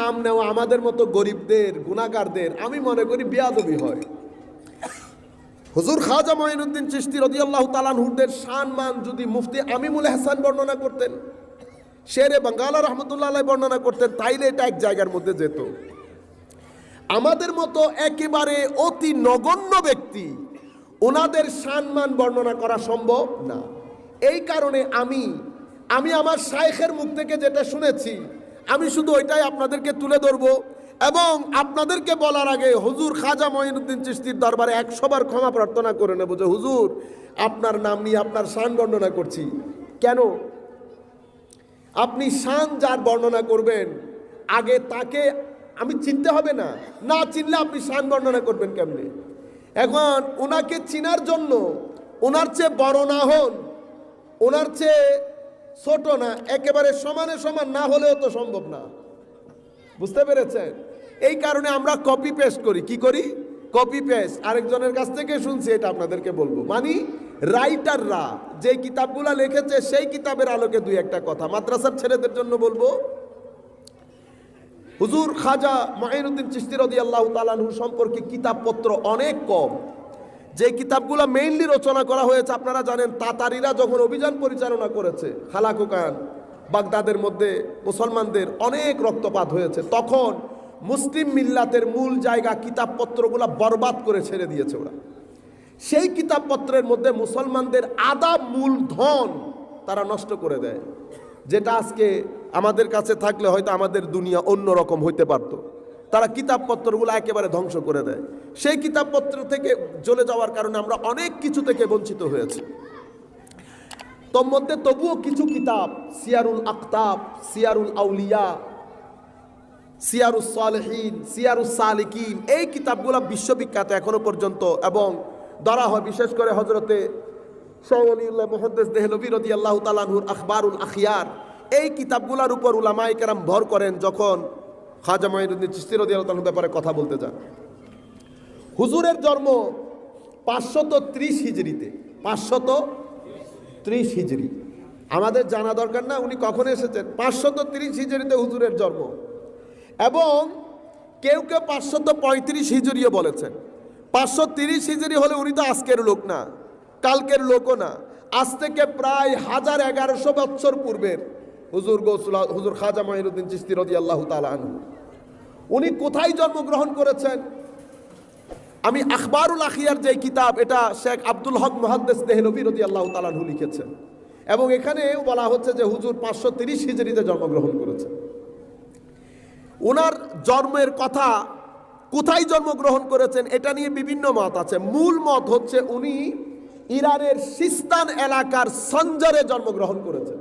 নাম নেওয়া আমাদের মতো গরিবদের গুণাগারদের আমি মনে করি বেয়াদবি হয়। হুজুর খাজা মঈনুদ্দিন চিশতি রদিয়াল্লাহ তালানহুরদের মান যদি মুফতি আমিমুল হাসান বর্ণনা করতেন, শেরে বাঙ্গালা রহমতুল্লাহ বর্ণনা করতেন, তাইলে এটা এক জায়গার মধ্যে যেত। আমাদের মতো একেবারে অতি নগণ্য ব্যক্তি ওনাদের সম্মান বর্ণনা করা সম্ভব না। এই কারণে আমি আমি আমার শায়েখের মুখ থেকে যেটা শুনেছি আমি শুধু ওইটাই আপনাদেরকে তুলে ধরবো। এবং আপনাদেরকে বলার আগে হুজুর খাজা মঈনুদ্দিন চিস্তির দরবারে একশোবার ক্ষমা প্রার্থনা করে নেব যে, হুজুর, আপনার নাম নিয়ে আপনার শান বর্ণনা করছি। কেন? আপনি শান যার বর্ণনা করবেন, আগে তাকে, আমি চিনতে হবে না না চিনলে আপনি শান বর্ণনা করবেন কেমনে? এখন ওনাকে চিনার জন্য ওনার চেয়ে বড় না হন ওনার চেয়ে ছোট না, একেবারে সমানে সমান না হলেও তো সম্ভব না। বুঝতে পেরেছেন? এই কারণে আমরা কপি পেস্ট করি। কি করি? কপি পেস্ট আরেকজনের কাছ থেকে শুনছি, এটা আপনাদেরকে বলব। মানি রাইটাররা যে কিতাবগুলো লিখেছে, সেই কিতাবের আলোকে দুই একটা কথা। মাদ্রাসার ছেলেদের জন্য বলব। হুজুর খাজা মাহিনুদ্দিন চিস্তি রদি আল্লাহ তালানহু সম্পর্কে কিতাবপত্র অনেক কম। যে কিতাবগুলো মেইনলি রচনা করা হয়েছে, আপনারা জানেন, তাতারিরা যখন অভিযান পরিচালনা করেছে, খালাকুকান, বাগদাদের মধ্যে মুসলমানদের অনেক রক্তপাত হয়েছে, তখন মুসলিম মিল্লাতের মূল জায়গা কিতাবপত্রগুলো বরবাদ করে ছেড়ে দিয়েছে ওরা। সেই কিতাবপত্রের মধ্যে মুসলমানদের আদা মূল ধন তারা নষ্ট করে দেয়, যেটা আজকে আমাদের কাছে থাকলে হয়তো আমাদের দুনিয়া অন্য রকম হইতে পারত। তারা কিতাবপত্রগুলো একেবারে ধ্বংস করে দেয়। সেই কিতাবপত্র থেকে চলে যাওয়ার কারণে আমরা অনেক কিছু থেকে বঞ্চিত হয়েছি। তোর মধ্যে তবুও কিছু কিতাব, সিয়ারুল আখতাব সিয়ারুল আউলিয়া, সিয়ারুস সালেহীন, সিয়ারুস সালিকিন, এই কিতাবগুলো বিশ্ববিখ্যাত এখনও পর্যন্ত এবং ধরা হয় বিশেষ করে হজরতে সৌলিউল্লাহ মোহাদ্দেস দেহলবি রদি আল্লাহ তালানহুর আখবারুল আখিয়ার। এই কিতাবগুলোর উপর উলামাই কেরাম ভর করেন যখন খাজা মাইনুদ্দিন চিস্তি রদি তালুর ব্যাপারে কথা বলতে যান। হুজুরের জন্ম পাঁচশত ত্রিশ হিজড়িতে। পাঁচশত ত্রিশ হিজড়ি। আমাদের জানা দরকার না উনি কখন এসেছেন। পাঁচশত ত্রিশ হিজড়িতে হুজুরের জন্ম। এবং কেউ কেউ পাঁচশত পঁয়ত্রিশ হিজড়িও বলেছেন। পাঁচশো তিরিশ হিজড়ি হলে উনি তো আজকের লোক না, কালকের লোকও না। আজ থেকে প্রায় হাজার এগারোশো বৎসর পূর্বের হুজুর গৌসুল হুজুর খাজা মাহিরুদ্দিন চিস্তি রদি আল্লাহ তালু উনি কোথায় জন্মগ্রহণ করেছেন? আমি আখবারুল আখিয়ার যে কিতাব, এটা শেখ আব্দুল হক মহাদ্দেস দেহলবি রদি আল্লাহ তালাহু লিখেছেন। এবং এখানেও বলা হচ্ছে যে হুজুর পাঁচশো তিরিশ হিজড়িতে জন্মগ্রহণ করেছেন। ওনার জন্মের কথা কোথায় জন্মগ্রহণ করেছেন, এটা নিয়ে বিভিন্ন মত আছে। মূল মত হচ্ছে উনি ইরানের সিস্তান এলাকার সঞ্জারে জন্মগ্রহণ করেছেন।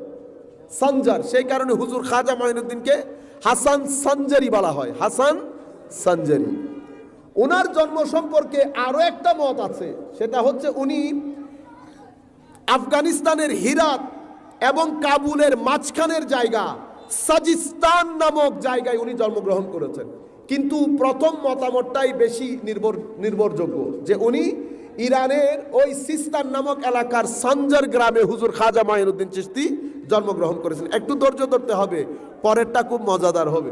সঞ্জার, সেই কারণে হুজুর খাজা মহিনুদ্দিনকে হাসান সঞ্জারি বলা হয়। হাসান সঞ্জারি। ওনার জন্ম সম্পর্কে আরও একটা মত আছে, সেটা হচ্ছে উনি আফগানিস্তানের হিরাত এবং কাবুলের মাঝখানের জায়গা সাজিস্তান নামক জায়গায় উনি জন্মগ্রহণ করেছেন। কিন্তু প্রথম মতামতটাই বেশি নির্ভর, নির্ভরযোগ্য যে উনি ইরানের ওই সিস্তান নামক এলাকার সঞ্জর গ্রামে হুজুর খাজা মাহিনুদ্দিন চিস্তি জন্মগ্রহণ করেছেন। একটু ধৈর্য ধরতে হবে, পরেরটা খুব মজাদার হবে।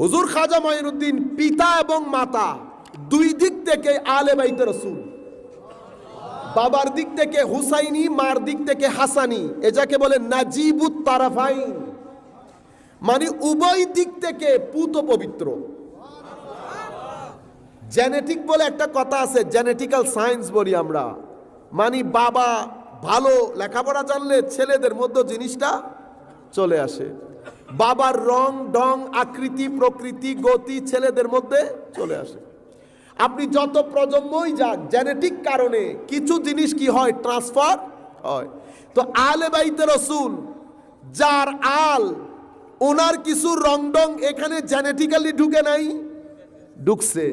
হুজুর খাজা মাইনুদ্দিন পিতা এবং মাতা দুই দিক থেকে আলে বাইতে রসুল। বাবার দিক থেকে হুসাইনি, মার দিক থেকে হাসানি, এ যাকে বলে নাজিবুত তারাফাইন। মানে উভয় দিক থেকে পুত পবিত্র। জেনেটিক বলে একটা কথা আছে জেনেটিক্যাল সায়েন্স বলি আমরা। মানে বাবা ভালো লেখাপড়া জানলে ছেলেদের মধ্যে জিনিসটা চলে আসে। বাবার রং ডং আকৃতি, প্রকৃতি, গতি ছেলেদের মধ্যে চলে আসে। আপনি যত প্রজন্মই যান জেনেটিক কারণে কিছু জিনিস কি হয়? ট্রান্সফার হয়। তো আলে বাইতে রসুল, যার আল ওনার কিছু রং ডং এখানে জেনেটিক্যালি ঢুকে নাই, ঢুকছে।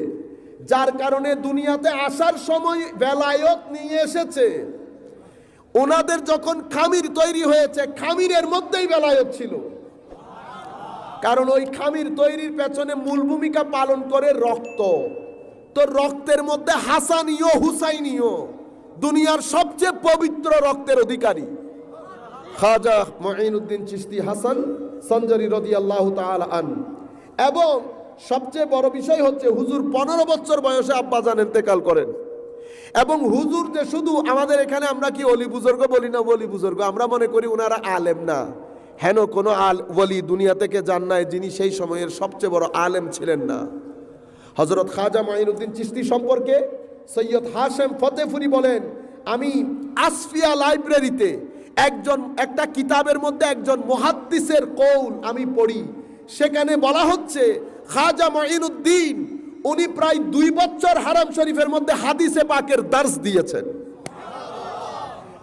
যার কারণে দুনিয়াতে আসার সময় বেলায়ত নিয়ে এসেছে। ওনাদের যখন খামির তৈরি হয়েছে, খামিরের মধ্যেই বেলায়ত ছিল। কারণ ওই খামির তৈরির পেছনে মূল ভূমিকা পালন করে রক্ত। তো রক্তের মধ্যে হাসানীয়, হুসাইনীয়, দুনিয়ার সবচেয়ে পবিত্র রক্তের অধিকারী। খাজা মঈনুদ্দিন চিস্তি হাসান সঞ্জরি রদি আল্লাহ আন। এবং সবচেয়ে বড় বিষয় হচ্ছে হুজুর পনেরো বছর বয়সে আব্বাজান ইন্তেকাল করেন। এবং হুজুর যে শুধু আমাদের এখানে আমরা কি অলি বুজুর্গ বলি না বলি বুজুর্গ? আমরা মনে করি ওনারা আলেম না। হেন কোনো আল ওলি দুনিয়া থেকে যান নাই যিনি সেই সময়ের সবচেয়ে বড় আলেম ছিলেন না। হজরত খাজা মাইনুদ্দিন চিস্তি সম্পর্কে সৈয়দ হাশেম ফতেফুরি বলেন, আমি আসফিয়া লাইব্রেরিতে একজন, একটা কিতাবের মধ্যে একজন মহাদ্দিসের কৌল আমি পড়ি। সেখানে বলা হচ্ছে, খাজা মাইনুদ্দিন উনি প্রায় দুই বছর হারাম শরীফের মধ্যে হাদিসে পাকের দার্স দিয়েছেন।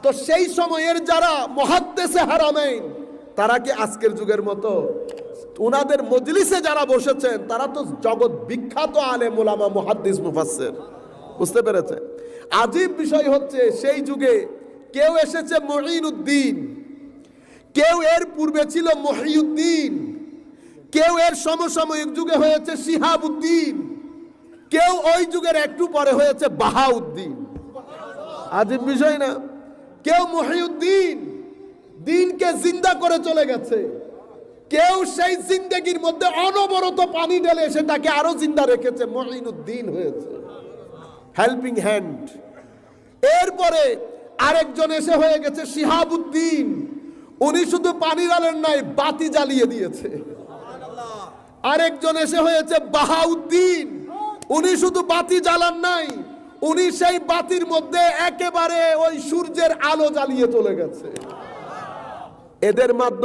তো সেই সময়ের যারা মহাদ্দেশে হারামেন তারা কি আজকের যুগের মতো ওনাদের মজলিসে যারা বসেছেন, তারা তো জগৎ বিখ্যাত আলে মোলামা মুহাদ্দিস মুফাসসির। বুঝতে পেরেছে আজীব বিষয় হচ্ছে, সেই যুগে কেউ এসেছে মহিনুদ্দিন কেউ এর পূর্বে ছিল মহিউদ্দিন। কেউ এর সমসাময়িক যুগে হয়েছে শিহাবুদ্দিন। কেউ ওই যুগের একটু পরে হয়েছে বাহাউদ্দিন। আজীব বিষয় না। কেউ মহিউদ্দিন। দিনকে জিন্দা করে চলে গেছে। কেউ সেই জিন্দগির মধ্যে অনবরত পানি ঢেলে সেটাকে আরও জিন্দা রেখেছে মহিনুদ্দিন হয়েছে। হেল্পিং হ্যান্ড এরপরে আরেকজন এসে হয়ে গেছে শিহাবুদ্দিন। উনি শুধু পানি ডালেন নাই, বাতি জ্বালিয়ে দিয়েছে। আরেকজন এসে হয়েছে বাহাউদ্দিন। উনি শুধু বাতি জ্বালান নাই, উনি সেই বাতির মধ্যে একেবারে ওই সূর্যের আলো জ্বালিয়ে চলে গেছে। এদের মাধ্যমে